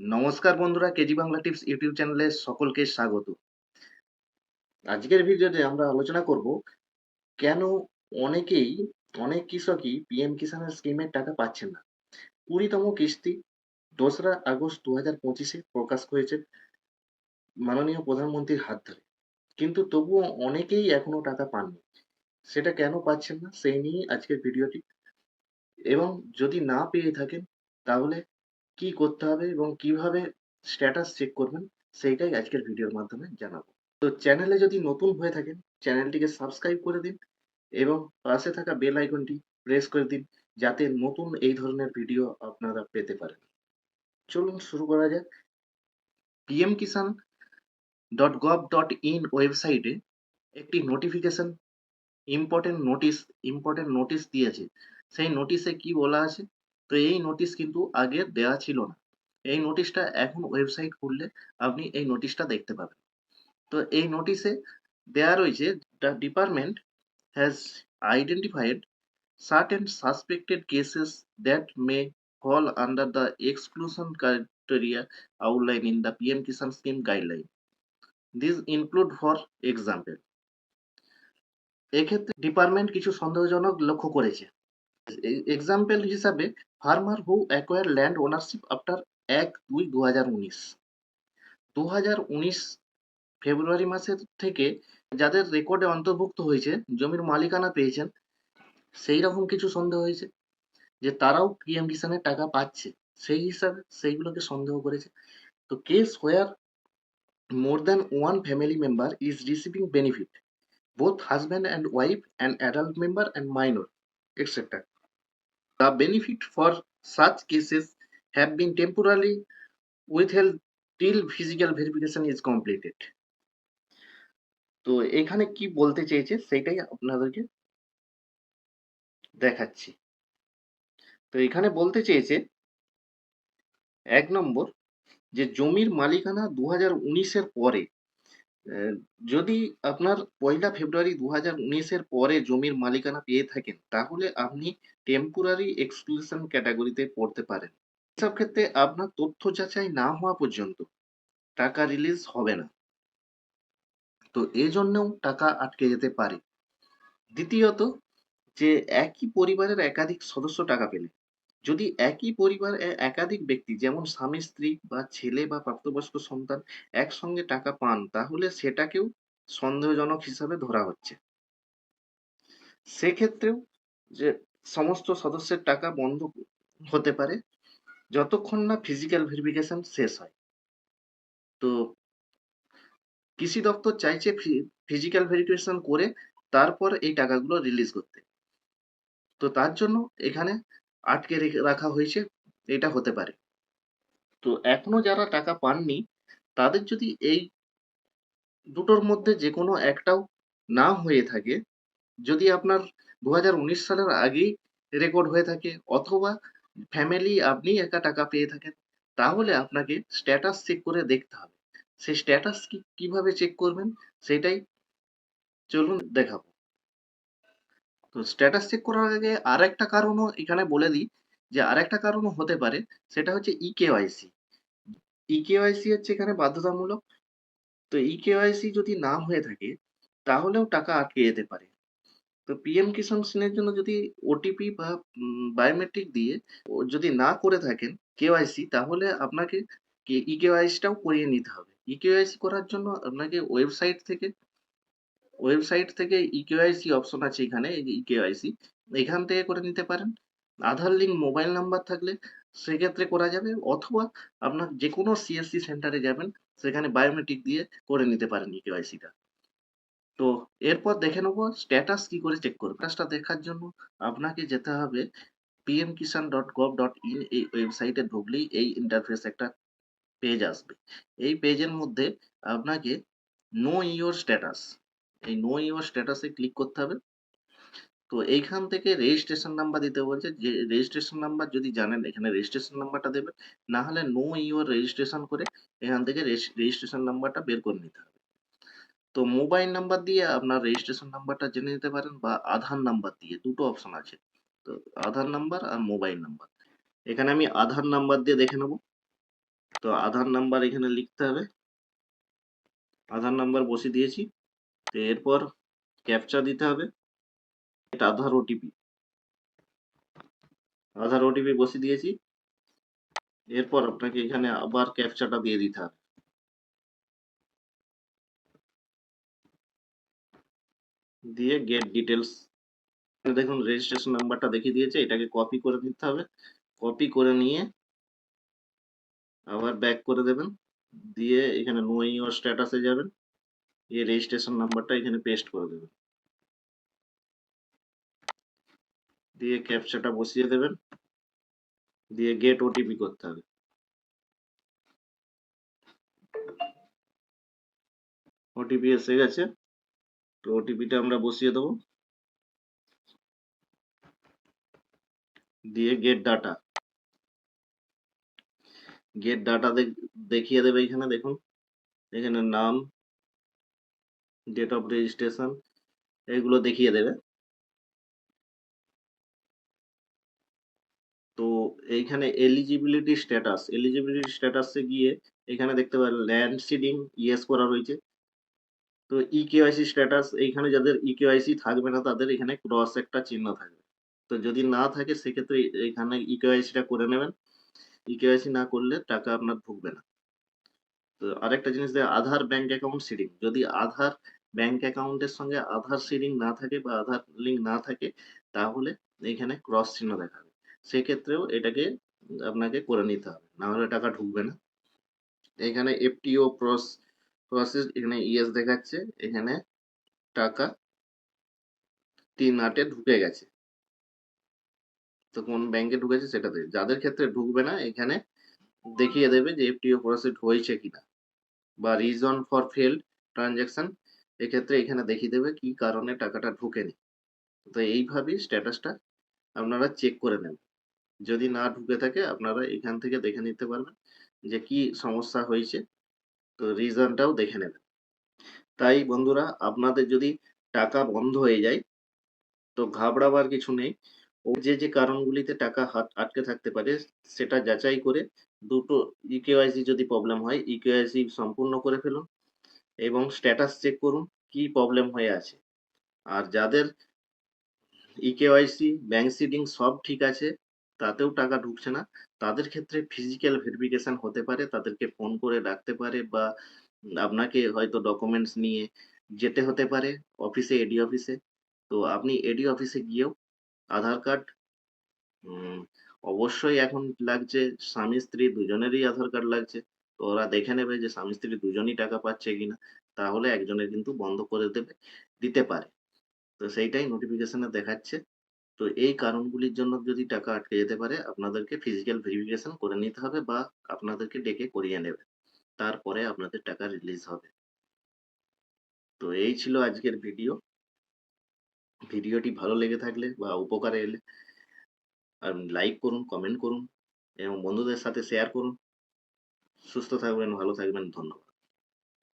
নমস্কার বন্ধুরা, KG Bangla tips YouTube চ্যানেলে সকলকে স্বাগত। আজকের ভিডিওতে আমরা আলোচনা করব, কেন অনেকেই, অনেক কৃষকই পিএম কিষানের স্কিমের টাকা পাচ্ছেন না? কুড়িতম কিস্তি দোসরা আগস্ট দু হাজার পঁচিশে প্রকাশ হয়েছে মাননীয় প্রধানমন্ত্রীর হাত ধরে। কিন্তু তবুও অনেকেই এখনও টাকা পাননি। সেটা কেন পাচ্ছেন না সেই নিয়েই আজকের ভিডিওটি। এবং যদি না পেয়ে থাকেন, তাহলে কি করতে হবে এবং কীভাবে স্ট্যাটাস চেক করবেন, সেইটাই আজকের ভিডিওর মাধ্যমে জানাব। তো চ্যানেলে যদি নতুন হয়ে থাকেন চ্যানেলটিকে সাবস্ক্রাইব করে দিন এবং পাশে থাকা বেল আইকনটি প্রেস করে দিন, যাতে নতুন এই ধরনের ভিডিও আপনারা পেতে পারেন। চলুন শুরু করা যাক। PM Kisan dot gov dot in ওয়েবসাইটে একটি notification important notice important notice দিয়েছে। সেই নোটিশে কি বলা আছে? তো এই নোটিশ কিন্তু আগে দেওয়া ছিল না। এই নোটিশটা এখন ওয়েবসাইট খুললে আপনি এই নোটিশটা দেখতে পাবেন। তো এই নোটিশে দেওয়া রয়েছে the department has identified certain suspected cases that may fall under the exclusion criteria outlined in the PM Kisan scheme guideline. These include, for example, এক্ষেত্রে ডিপার্টমেন্ট কিছু সন্দেহজনক লক্ষ্য করেছে। এক্সাম্পল হিসাবে farmer who acquire land ownership after এক দুই দু হাজার উনিশ। দু হাজার উনিশ ফেব্রুয়ারি মাসের থেকে যাদের রেকর্ডে অন্তর্ভুক্ত হয়েছে, জমির মালিকানা পেয়েছেন, সেই রকম কিছু সন্দেহ হয়েছে যে তারাও পিএম কিষানের টাকা পাচ্ছে। সেই হিসাবে সেইগুলোকে সন্দেহ করেছে। তো case where more than one family member is receiving benefit both husband and wife and adult member and minor etc. The benefit for such cases have been temporarily withheld till physical verification is completed. তো এখানে কি বলতে চেয়েছে সেটাই আপনাদেরকে দেখাচ্ছি তো এখানে বলতে চেয়েছে এক নম্বর যে জমির মালিকানা দু হাজার উনিশের পরে যদি আপনার পয়লা ফেব্রুয়ারি দু হাজার উনিশের পরে জমির মালিকানা পেয়ে থাকেন, তাহলে আপনি টেম্পোরারি এক্সক্লুশন ক্যাটাগরিতে পড়তে পারেন। এসব ক্ষেত্রে আপনার তথ্য যাচাই না হওয়া পর্যন্ত টাকা রিলিজ হবে না। তো এজন্যও টাকা আটকে যেতে পারে। দ্বিতীয়ত, যে একই পরিবারের একাধিক সদস্য টাকা পেলে যদি একই পরিবার একাধিক ব্যক্তি, যেমন স্বামী, স্ত্রী বা ছেলে বা প্রাপ্তবয়স্ক সন্তান একসঙ্গে টাকা পান, তাহলে সেটাকেও সন্দেহজনক হিসাবে ধরা হচ্ছে। সেক্ষেত্রেও যে সমস্ত সদস্যের টাকা বন্ধ হতে পারে, যতক্ষণ না ফিজিক্যাল ভেরিফিকেশন শেষ হয়। তো কৃষি দপ্তর চাইছে ফিজিক্যাল ভেরিফিকেশন করে তারপর এই টাকাগুলো রিলিজ করতে। তো তার জন্য এখানে আটকে রেখে- হয়েছে, এটা হতে পারে। তো এখনও যারা টাকা পাননি, তাদের যদি এই দুটোর মধ্যে যে কোনো একটাও না হয়ে থাকে, যদি আপনার দু হাজার উনিশ সালের আগেই রেকর্ড হয়ে থাকে, অথবা ফ্যামিলি আপনি একা টাকা পেয়ে থাকেন, তাহলে আপনাকে স্ট্যাটাস চেক করে দেখতে হবে। সেই স্ট্যাটাস কি, কীভাবে চেক করবেন, সেটাই চলুন দেখাবো। তো স্ট্যাটাস চেক করার আগে আর একটা কারণও এখানে বলে দিই যে আর একটা কারণও হতে পারে, সেটা হচ্ছে ই কেওয়াইসি ই কেওয়াইসি হচ্ছে এখানে বাধ্যতামূলক। তো ই কেওয়াইসি যদি না হয়ে থাকে, তাহলেও টাকা আটকে যেতে পারে। তো পিএম কিষাণ সিনের জন্য যদি ওটিপি বা বায়োমেট্রিক দিয়ে যদি না করে থাকেন কেওয়াইসি তাহলে আপনাকে ই কেওয়াইসিটাও করিয়ে নিতে হবে। ই কেওয়াইসি করার জন্য আপনাকে ওয়েবসাইট থেকে ওয়েবসাইট থেকে ই কেওয়াইসি অপশন আছে এখানে ই কেওয়াইসি এখান থেকে করে নিতে পারেন। আধার লিঙ্ক মোবাইল নাম্বার থাকলে সেক্ষেত্রে করা যাবে, অথবা আপনার যে কোনো সিএসসি সেন্টারে যাবেন, সেখানে বায়োমেট্রিক দিয়ে করে নিতে পারেন ই কেওয়াইসিটা তো এরপর দেখে নেব স্ট্যাটাস কি করে চেক করব স্ট্যাটাসটা দেখার জন্য আপনাকে যেতে হবে PM Kisan dot gov dot in এই ওয়েবসাইটে ঢুকলেই এই ইন্টারফেস একটা পেজ আসবে। এই পেজের মধ্যে আপনাকে নো ইওর স্ট্যাটাস এই নো ইওর স্ট্যাটাসে ক্লিক করতে হবে। তো এইখান থেকে রেজিস্ট্রেশন নাম্বার দিতে বলছে। যে রেজিস্ট্রেশন নাম্বার যদি জানেন, এখানে রেজিস্ট্রেশন নাম্বারটা দেবেন। না হলে নো ইওর রেজিস্ট্রেশন করে এখান থেকে রেজিস্ট্রেশন নাম্বারটা বের করে নিতে হবে। তো মোবাইল নাম্বার দিয়ে আপনার রেজিস্ট্রেশন নাম্বারটা জেনে নিতে পারেন বা আধার নাম্বার দিয়ে, দুটো অপশন আছে। তো আধার নাম্বার আর মোবাইল নাম্বার এখানে আমি আধার নাম্বার দিয়ে দেখে নেব। তো আধার নাম্বার এখানে লিখতে হবে। আধার নাম্বার বসিয়ে দিয়েছি। তো এরপর ক্যাপচা দিতে হবে। এটা আধার ওটিপি আধার ওটিপি বসিয়ে দিয়েছি। এরপর আপনাকে এখানে আবার ক্যাপচাটা দিয়ে দিতে হবে। দিয়ে গেট ডিটেলস দেখুন রেজিস্ট্রেশন নাম্বারটা দেখিয়ে দিয়েছে। এটাকে কপি করে নিতে হবে। কপি করে নিয়ে আবার ব্যাক করে দেবেন। দিয়ে এখানে নো ইউর স্ট্যাটাসে যাবেন। দিয়ে রেজিস্ট্রেশন নাম্বারটা এখানে পেস্ট করে দেবেন দিয়ে ক্যাপচাটা বসিয়ে দেবেন। দিয়ে গেট ওটিপি করতে হবে। ওটিপি এসে গেছে। তো ওটিপিটা আমরা বসিয়ে দেবো। দিয়ে গেট ডাটা গেট ডাটা দেখিয়ে দেবে এখানে, দেখুন। এখানে নাম ডেট অফ রেজিস্ট্রেশন এগুলো দেখিয়ে দেবে। তো এইখানে এলিজিবিলিটি স্ট্যাটাস এলিজিবিলিটি স্ট্যাটাসে গিয়ে এখানে দেখতে পারেন ল্যান্ড সিডিং ইয়েস করা রয়েছে। তো ই কেওয়াইসি স্ট্যাটাস এইখানে যাদের ই কেওয়াইসি থাকবে না, তাদের এখানে ক্রস একটা চিহ্ন থাকবে। তো যদি না থাকে, সেক্ষেত্রে এখানে ইকেওয়াইসিটা করে নেবেন। ই কেওয়াইসি না করলে টাকা আপনার ঢুকবে না। তো আরেকটা জিনিস দেয় আধার ব্যাংক অ্যাকাউন্ট সিডিং যদি আধার ব্যাংক অ্যাকাউন্টের সঙ্গে আধার সিডিং না থাকে বা আধার লিঙ্ক না থাকে, তাহলে এখানে ক্রস চিহ্ন দেখাবে সেক্ষেত্রেও এটাকে আপনাকে করে নিতে হবে, না হলে টাকা ঢুকবে না। এখানে এফটিও প্রস প্রসেস এখানে ইএস দেখাচ্ছে, এখানে টাকা তিন আটে ঢুকে গেছে। তো কোন ব্যাংকে ঢুকেছে সেটাতে, যাদের ক্ষেত্রে ঢুকবে না, এখানে দেখিয়ে দেবে যে এফটিও প্রসেস হয়েছে কিনা। বা রিজন ফর ফেল্ড ট্রানজ্যাকশন এক্ষেত্রে এখানে দেখিয়ে দেবে কি কারণে টাকাটা ঢুকেনি। তো এইভাবেই স্ট্যাটাসটা আপনারা চেক করে নেন যদি না ঢুকে থাকে, আপনারা এখান থেকে দেখে নিতে পারবেন যে কি সমস্যা হয়েছে। তো রিজনটাও দেখে নেবেন। তাই বন্ধুরা, আপনাদের যদি টাকা বন্ধ হয়ে যায়, তো ঘাবড়াবার কিছু নেই। ও যে যে কারণগুলিতে টাকা হাত, আটকে থাকতে পারে, সেটা যাচাই করে দুটো ইকেওয়াইসি যদি প্রবলেম হয় ইকেওয়াইসি সম্পূর্ণ করে ফেলুন এবং স্ট্যাটাস চেক করুন কি প্রবলেম হয়ে আছে। আর যাদের ইকেওয়াইসি ব্যাংক সিডিং সব ঠিক আছে, তাতেও টাকা ঢুকছে না, তাদের ক্ষেত্রে ফিজিক্যাল ভেরিফিকেশন হতে পারে, তাদেরকে ফোন করে ডাকতে পারে বা আপনাকে হয়তো ডকুমেন্টস নিয়ে যেতে হতে পারে অফিসে এডি অফিসে তো আপনি এডি অফিসে গিয়েও আধার কার্ড? অবশ্যই এখন লাগছে। স্বামী, স্ত্রী দুজনেরই আধার কার্ড লাগছে। তো ওরা দেখে নেবে যে স্বামী, স্ত্রী দুজনই টাকা পাচ্ছে কিনা। তাহলে একজনের কিন্তু বন্ধ করে দেবে, দিতে পারে। তো সেইটাই নোটিফিকেশনে দেখাচ্ছে। তো এই কারণগুলির জন্য যদি টাকা আটকে যেতে পারে, আপনাদেরকে ফিজিক্যাল ভেরিফিকেশন করে নিতে হবে বা আপনাদেরকে ডেকে করিয়ে নেবে। তারপরে আপনাদের টাকা রিলিজ হবে। তো এই ছিল আজকের ভিডিও ভিডিওটি ভালো লেগে থাকলে বা উপকারে এলে লাইক করুন কমেন্ট করুন এবং বন্ধুদের সাথে শেয়ার করুন। সুস্থ থাকবেন, ভালো থাকবেন, ধন্যবাদ।